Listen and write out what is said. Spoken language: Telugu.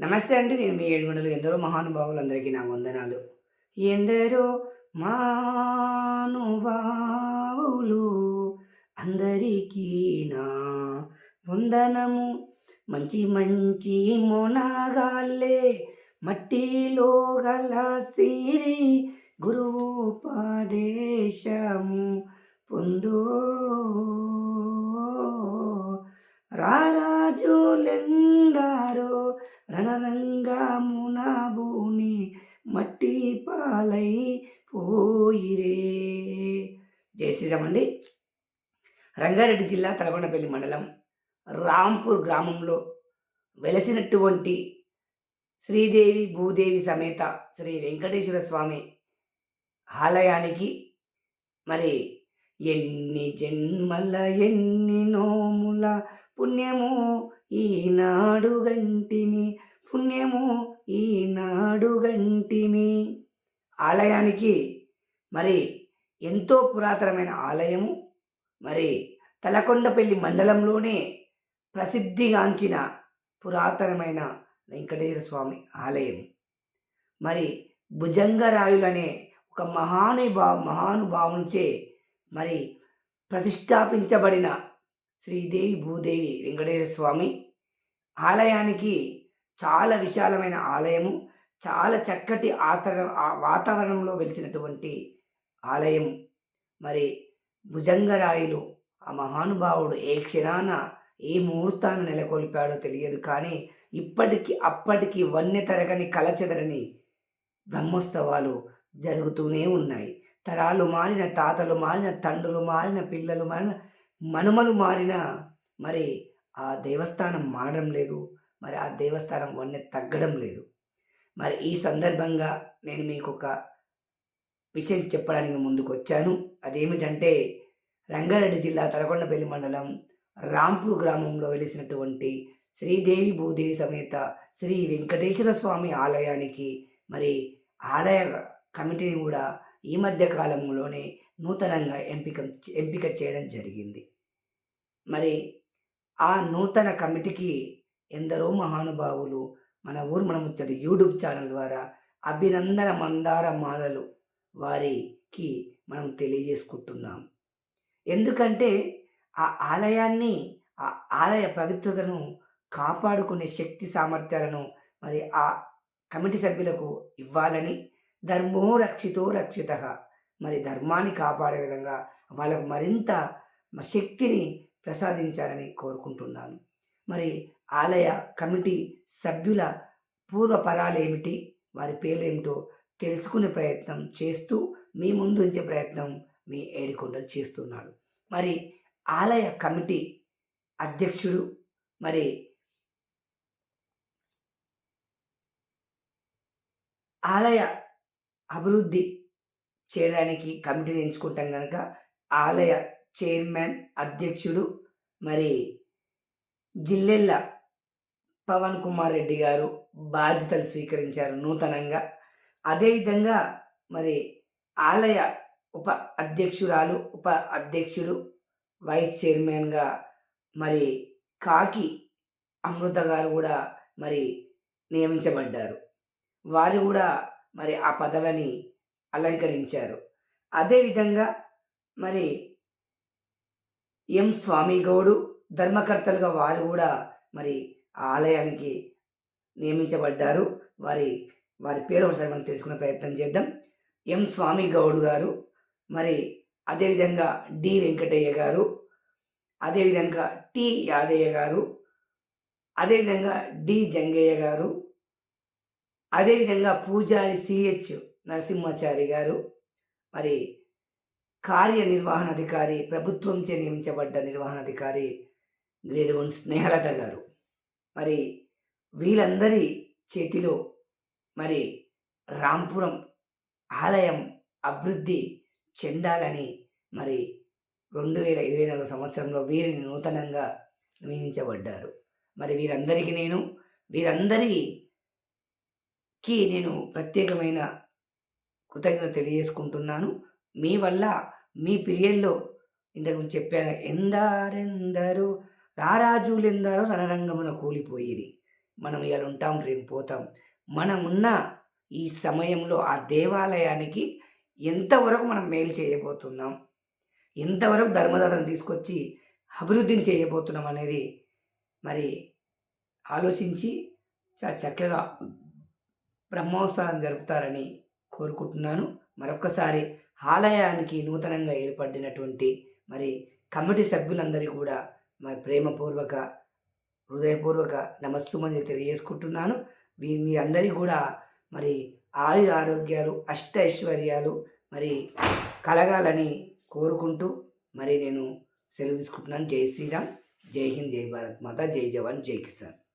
నమస్తే అండి నేను మీ ఏడుగుండలు. ఎందరో మహానుభావులు అందరికీ నా వందనాలు. ఎందరో మానుభావులు అందరికీ నా వందనము. మంచి మంచి మొనగాళ్ళే మట్టిలో గల సిరి గురువు ఉపదేశము పొందో. రారాజులెందారో రణరంగామున భూమి మట్టి పాలై పోయిరే. జై శ్రీరామ్ అండి. రంగారెడ్డి జిల్లా తలగొండపల్లి మండలం రాంపూర్ గ్రామంలో వెలసినటువంటి శ్రీదేవి భూదేవి సమేత శ్రీ వెంకటేశ్వర స్వామి ఆలయానికి మరి ఎన్ని జన్మల ఎన్ని నోముల పుణ్యము ఈనాడు గంటిని పుణ్యము ఈనాడు గంటిమి ఆలయానికి మరి ఎంతో పురాతనమైన ఆలయము మరి తలకొండపల్లి మండలంలోనే ప్రసిద్ధిగాంచిన పురాతనమైన వెంకటేశ్వర స్వామి ఆలయం. మరి భుజంగరాయులనే ఒక మహానుభా మహానుభావునిచే మరి ప్రతిష్టాపించబడిన శ్రీదేవి భూదేవి వెంకటేశ్వర స్వామి ఆలయానికి చాలా విశాలమైన ఆలయము చాలా చక్కటి ఆతర వాతావరణంలో వెలిసినటువంటి ఆలయం మరి భుజంగరాయులు ఆ మహానుభావుడు ఏ క్షణాన ఏ ముహూర్తాన్ని నెలకొల్పాడో తెలియదు కానీ ఇప్పటికి అప్పటికి వన్య తరగని కలచెదరని బ్రహ్మోత్సవాలు జరుగుతూనే ఉన్నాయి. తరాలు మారిన తాతలు మారిన తండ్రులు మారిన పిల్లలు మారిన మనుమలు మారిన మరి ఆ దేవస్థానం మారడం లేదు మరి ఆ దేవస్థానం వన్నె తగ్గడం లేదు. మరి ఈ సందర్భంగా నేను మీకు ఒక విషయం చెప్పడానికి ముందుకు వచ్చాను అదేమిటంటే రంగారెడ్డి జిల్లా తలకొండపల్లి మండలం రాంపూర్ గ్రామంలో వెలిసినటువంటి శ్రీదేవి భూదేవి సమేత శ్రీ వెంకటేశ్వర స్వామి ఆలయానికి మరి ఆలయ కమిటీని కూడా ఈ మధ్య కాలంలోనే నూతనంగా ఎంపిక ఎంపిక చేయడం జరిగింది. మరి ఆ నూతన కమిటీకి ఎందరో మహానుభావులు మన ఊరు మన ముచ్చటి యూట్యూబ్ ఛానల్ ద్వారా అభినందన మందార మాలలు వారికి మనం తెలియజేసుకుంటున్నాం. ఎందుకంటే ఆ ఆలయాన్ని ఆ ఆలయ పవిత్రతను కాపాడుకునే శక్తి సామర్థ్యాలను మరి ఆ కమిటీ సభ్యులకు ఇవ్వాలని ధర్మో రక్షితో రక్షిత. మరి ధర్మాన్ని కాపాడే విధంగా వాళ్ళకు మరింత శక్తిని ప్రసాదించాలని కోరుకుంటున్నాను. మరి ఆలయ కమిటీ సభ్యుల పూర్వపరాలు ఏమిటి వారి పేర్లేమిటో తెలుసుకునే ప్రయత్నం చేస్తూ మీ ముందు ఉంచే ప్రయత్నం మీ ఏడికొండలు చేస్తున్నాడు. మరి ఆలయ కమిటీ అధ్యక్షుడు మరి ఆలయ అభివృద్ధి చేయడానికి కమిటీని ఎంచుకుంటాం కనుక ఆలయ చైర్మన్ అధ్యక్షుడు మరి జిల్లెల్ల పవన్ కుమార్ రెడ్డి గారు బాధ్యతలు స్వీకరించారు నూతనంగా. అదేవిధంగా మరి ఆలయ ఉప అధ్యక్షురాలు ఉప అధ్యక్షుడు వైస్ చైర్మన్గా మరి కాకి అమృత గారు కూడా మరి నియమించబడ్డారు. వారు కూడా మరి ఆ పదవిని అలంకరించారు. అదేవిధంగా మరి ఎం స్వామి గౌడు ధర్మకర్తలుగా వారు కూడా మరి ఆ ఆలయానికి నియమించబడ్డారు. వారి వారి పేరు ఒకసారి మనం తెలుసుకునే ప్రయత్నం చేద్దాం. ఎం స్వామి గౌడ్ గారు మరి అదేవిధంగా డి వెంకటయ్య గారు అదేవిధంగా టి యాదయ్య గారు అదేవిధంగా డి జంగయ్య గారు అదేవిధంగా పూజారి సిహెచ్ నరసింహాచారి గారు మరి కార్యనిర్వహణాధికారి ప్రభుత్వంచే నియమించబడ్డ నిర్వహణాధికారి గ్రేడ్ వన్ స్నేహలత గారు. మరి వీళ్ళందరి చేతిలో మరి రాంపురం ఆలయం అభివృద్ధి చెందాలని మరి రెండు వేల ఇరవై నాలుగు సంవత్సరంలో వీరిని నూతనంగా నియమించబడ్డారు. మరి వీరందరికీ నేను వీరందరి కి నేను ప్రత్యేకమైన కృతజ్ఞత తెలియజేసుకుంటున్నాను. మీ వల్ల మీ పిరియడ్లో ఇంతకు చెప్పాను ఎందారెందరో రారాజులెందరో రణరంగమున కూలిపోయిరి మనం ఇలా ఉంటాం రేపు పోతాం. మనం ఉన్న ఈ సమయంలో ఆ దేవాలయానికి ఎంతవరకు మనం మేలు చేయబోతున్నాం? ఎంతవరకు ధర్మదాతను తీసుకొచ్చి అభివృద్ధిని చేయబోతున్నాం? అనేది మరి ఆలోచించి చాలా చక్కగా బ్రహ్మోత్సవం జరుపుతారని కోరుకుంటున్నాను. మరొకసారి ఆలయానికి నూతనంగా ఏర్పడినటువంటి మరి కమిటీ సభ్యులందరికీ కూడా మరి ప్రేమపూర్వక హృదయపూర్వక నమస్సుమని తెలియజేసుకుంటున్నాను. మీ మీ అందరికీ కూడా మరి ఆయు ఆరోగ్యాలు అష్ట ఐశ్వర్యాలు మరి కలగాలని కోరుకుంటూ మరి నేను సెలవు తీసుకుంటున్నాను. జై శ్రీరామ్. జై హింద్ జై భారత్ మాత. జై జవాన్ జై కిసాన్.